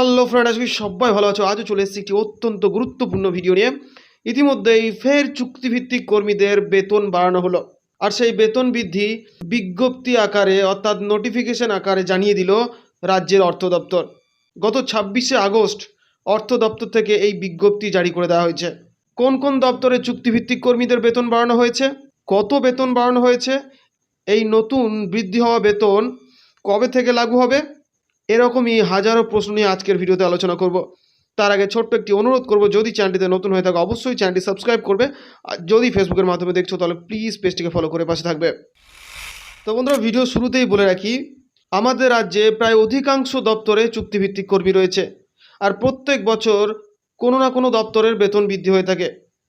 Hello friend আজকে সবাই ভালো আছো। আজও চলে এসেছি একটি অত্যন্ত গুরুত্বপূর্ণ ভিডিও নিয়ে। ইতিমধ্যেই ফের চুক্তিভিত্তিক কর্মীদের বেতন বাড়ানো হলো। আর সেই বেতন বৃদ্ধি বিজ্ঞপ্তি আকারে, অর্থাৎ নোটিফিকেশন আকারে জানিয়ে দিল রাজ্যের অর্থ দপ্তর। গত ছাব্বিশে আগস্ট অর্থ দপ্তর থেকে এই বিজ্ঞপ্তি জারি করে দেওয়া হয়েছে। কোন কোন দপ্তরে চুক্তিভিত্তিক কর্মীদের বেতন বাড়ানো হয়েছে, কত বেতন বাড়ানো হয়েছে, এই নতুন বৃদ্ধি হওয়া বেতন কবে থেকে লাগু হবে এরকমই হাজারো প্রশ্ন নিয়ে আজকের ভিডিওতে আলোচনা করব। তার আগে ছোট্ট একটি অনুরোধ করব, যদি চ্যানেলটিতে নতুন হয়ে থাকে, অবশ্যই চ্যানেলটি সাবস্ক্রাইব করবে। আর যদি ফেসবুকের মাধ্যমে দেখছ, তাহলে প্লিজ পেজটিকে ফলো করে পাশে থাকবে। তো বন্ধুরা, ভিডিও শুরুতেই বলে রাখি, আমাদের রাজ্যে প্রায় অধিকাংশ দপ্তরে চুক্তিভিত্তিক কর্মী রয়েছে। আর প্রত্যেক বছর কোনো না কোনো দপ্তরের বেতন বৃদ্ধি হয়ে থাকে।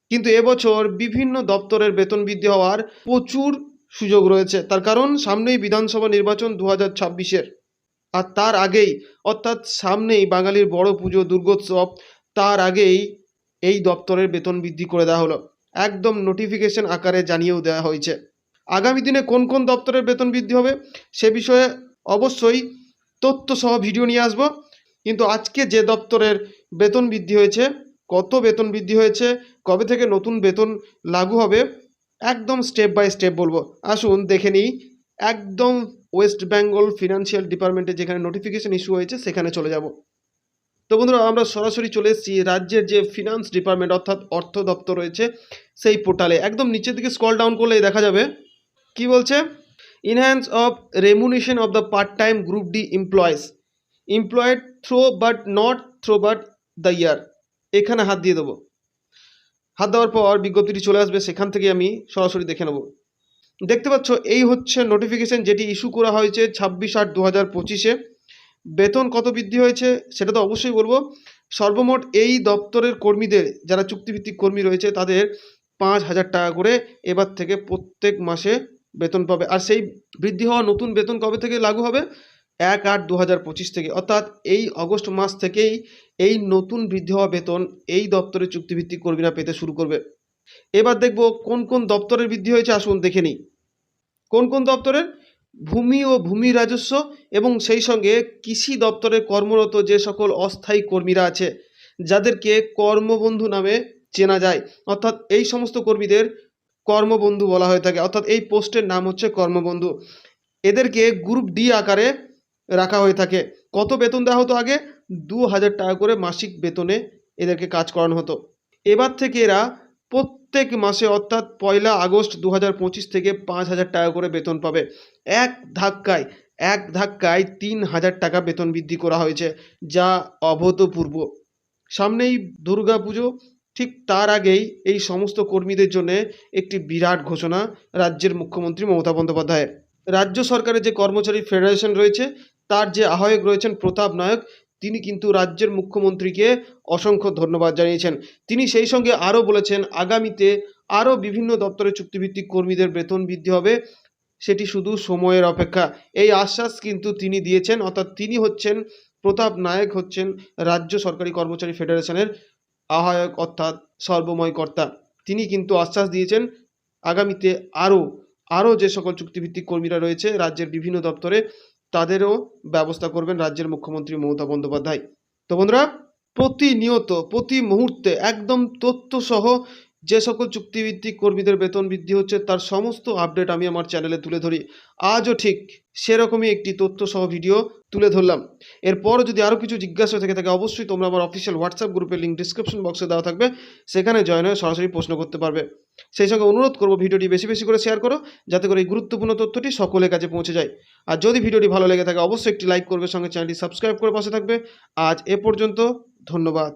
কিন্তু এবছর বিভিন্ন দপ্তরের বেতন বৃদ্ধি হওয়ার প্রচুর সুযোগ রয়েছে। তার কারণ, সামনেই বিধানসভা নির্বাচন দু হাজার ছাব্বিশের। আর তার আগেই, অর্থাৎ সামনেই বাঙালির বড় পুজো, দুর্গোৎসব, তার আগেই এই দপ্তরের বেতন বৃদ্ধি করে দেওয়া হলো। একদম নোটিফিকেশন আকারে জানিয়েও দেওয়া হয়েছে। আগামী দিনে কোন কোন দপ্তরের বেতন বৃদ্ধি হবে সে বিষয়ে অবশ্যই তথ্য সহ ভিডিও নিয়ে আসব। কিন্তু আজকে যে দপ্তরের বেতন বৃদ্ধি হয়েছে, কত বেতন বৃদ্ধি হয়েছে, কবে থেকে নতুন বেতন লাগু হবে, একদম স্টেপ বাই স্টেপ বলব। আসুন দেখে নিই একদম ওয়েস্ট বেঙ্গল ফিনান্সিয়াল ডিপার্টমেন্টে যেখানে নোটিফিকেশন ইস্যু হয়েছে, সেখানে চলে যাব। তো বন্ধুরা, আমরা সরাসরি চলে এসেছি রাজ্যের যে ফিনান্স ডিপার্টমেন্ট অর্থাৎ অর্থ দপ্তর রয়েছে, সেই পোর্টালে একদম নিচের দিকে স্কল ডাউন করলেই দেখা যাবে, কি বলছে? Enhance of remuneration of the part time group D employees employed throughout not throughout the year এখানে হাত দিয়ে দেবো। হাত দেওয়ার পর বিজ্ঞপ্তিটি চলে আসবে, সেখান থেকে আমি সরাসরি দেখে নেব। দেখতে পাচ্ছ, এই হচ্ছে নোটিফিকেশন যেটি ইস্যু করা হয়েছে ছাব্বিশ আট দু হাজার পঁচিশে। বেতন কত বৃদ্ধি হয়েছে সেটা তো অবশ্যই বলব। সর্বমোট এই দপ্তরের কর্মীদের, যারা চুক্তিভিত্তিক কর্মী রয়েছে, তাদের পাঁচ হাজার টাকা করে এবার থেকে প্রত্যেক মাসে বেতন পাবে। আর সেই বৃদ্ধি হওয়া নতুন বেতন কবে থেকে লাগু হবে? এক আট দু হাজার পঁচিশ থেকে। অর্থাৎ এই অগস্ট মাস থেকেই এই নতুন বৃদ্ধি হওয়া বেতন এই দপ্তরের চুক্তিভিত্তিক কর্মীরা পেতে শুরু করবে। এবার দেখব কোন কোন দপ্তরের বৃদ্ধি হয়েছে, আসুন দেখে নিই। কোন কোন দপ্তরের? ভূমি ও ভূমি রাজস্ব এবং সেই সঙ্গে কৃষি দপ্তরে কর্মরত যে সকল অস্থায়ী কর্মীরা আছে, যাদেরকে কর্মবন্ধু নামে চেনা যায়। অর্থাৎ এই সমস্ত কর্মীদের কর্মবন্ধু বলা হয়ে থাকে। অর্থাৎ এই পোস্টের নাম হচ্ছে কর্মবন্ধু। এদেরকে গ্রুপ ডি আকারে রাখা হয়ে থাকে। কত বেতন দেওয়া হতো আগে? দু হাজার টাকা করে মাসিক বেতনে এদেরকে কাজ করানো হতো। এবার থেকে এরা প্রত্যেক মাসে অর্থাৎ পয়লা আগস্ট দু হাজার পঁচিশ থেকে পাঁচ হাজার টাকা করে বেতন পাবে। এক ধাক্কায় এক ধাক্কায় তিন হাজার টাকা বেতন বৃদ্ধি করা হয়েছে, যা অভূতপূর্ব। সামনেই দুর্গা পুজো, ঠিক তার আগেই এই সমস্ত কর্মীদের জন্য একটি বিরাট ঘোষণা রাজ্যের মুখ্যমন্ত্রী মমতা বন্দ্যোপাধ্যায়ের। রাজ্য সরকারের যে কর্মচারী ফেডারেশন রয়েছে, তার যে আহ্বায়ক রয়েছেন প্রতাপ নায়ক তিনি কিন্তু রাজ্যের মুখ্যমন্ত্রীকে অসংখ্য ধন্যবাদ জানিয়েছেন। তিনি সেই সঙ্গে আরও বলেছেন, আগামীতে আরও বিভিন্ন দপ্তরের চুক্তিভিত্তিক কর্মীদের বেতন বৃদ্ধি হবে, সেটি শুধু সময়ের অপেক্ষা। এই আশ্বাস কিন্তু তিনি দিয়েছেন, অর্থাৎ তিনি হচ্ছেন, প্রতাপ নায়ক হচ্ছেন রাজ্য সরকারি কর্মচারী ফেডারেশনের আহ্বায়ক, অর্থাৎ সর্বময় কর্তা। তিনি কিন্তু আশ্বাস দিয়েছেন, আগামীতে আরও আরও যে সকল চুক্তিভিত্তিক কর্মীরা রয়েছে রাজ্যের বিভিন্ন দপ্তরে তাদেরও ব্যবস্থা করবেন রাজ্যের মুখ্যমন্ত্রী মমতা বন্দ্যোপাধ্যায়। তো বন্ধুরা প্রতিনিয়ত প্রতি মুহূর্তে একদম তথ্যসহ যে সকল চুক্তিভিত্তিক কর্মীদের বেতন বৃদ্ধি হচ্ছে, তার সমস্ত আপডেট আমি আমার চ্যানেলে তুলে ধরি। আজও ঠিক সেরকমই একটি তথ্য সহ ভিডিও তুলে ধরলাম। এরপর যদি আরও কিছু জিজ্ঞাসা থেকে থাকে, অবশ্যই তোমরা আমার অফিসিয়াল হোয়াটসঅ্যাপ গ্রুপের লিঙ্ক ডিসক্রিপশন বক্সে দেওয়া থাকবে। সেখানে জয়েন হয়ে সরাসরি প্রশ্ন করতে পারবে। সেই সঙ্গে অনুরোধ করব, ভিডিওটি বেশি বেশি করে শেয়ার করো, যাতে করে এই গুরুত্বপূর্ণ তথ্যটি সকলের কাছে পৌঁছে যায়। আর যদি ভিডিওটি ভালো লেগে থাকে, অবশ্যই একটি লাইক করবে, সঙ্গে চ্যানেলটি সাবস্ক্রাইব করে পাশে থাকবে। আজ এ পর্যন্ত, ধন্যবাদ।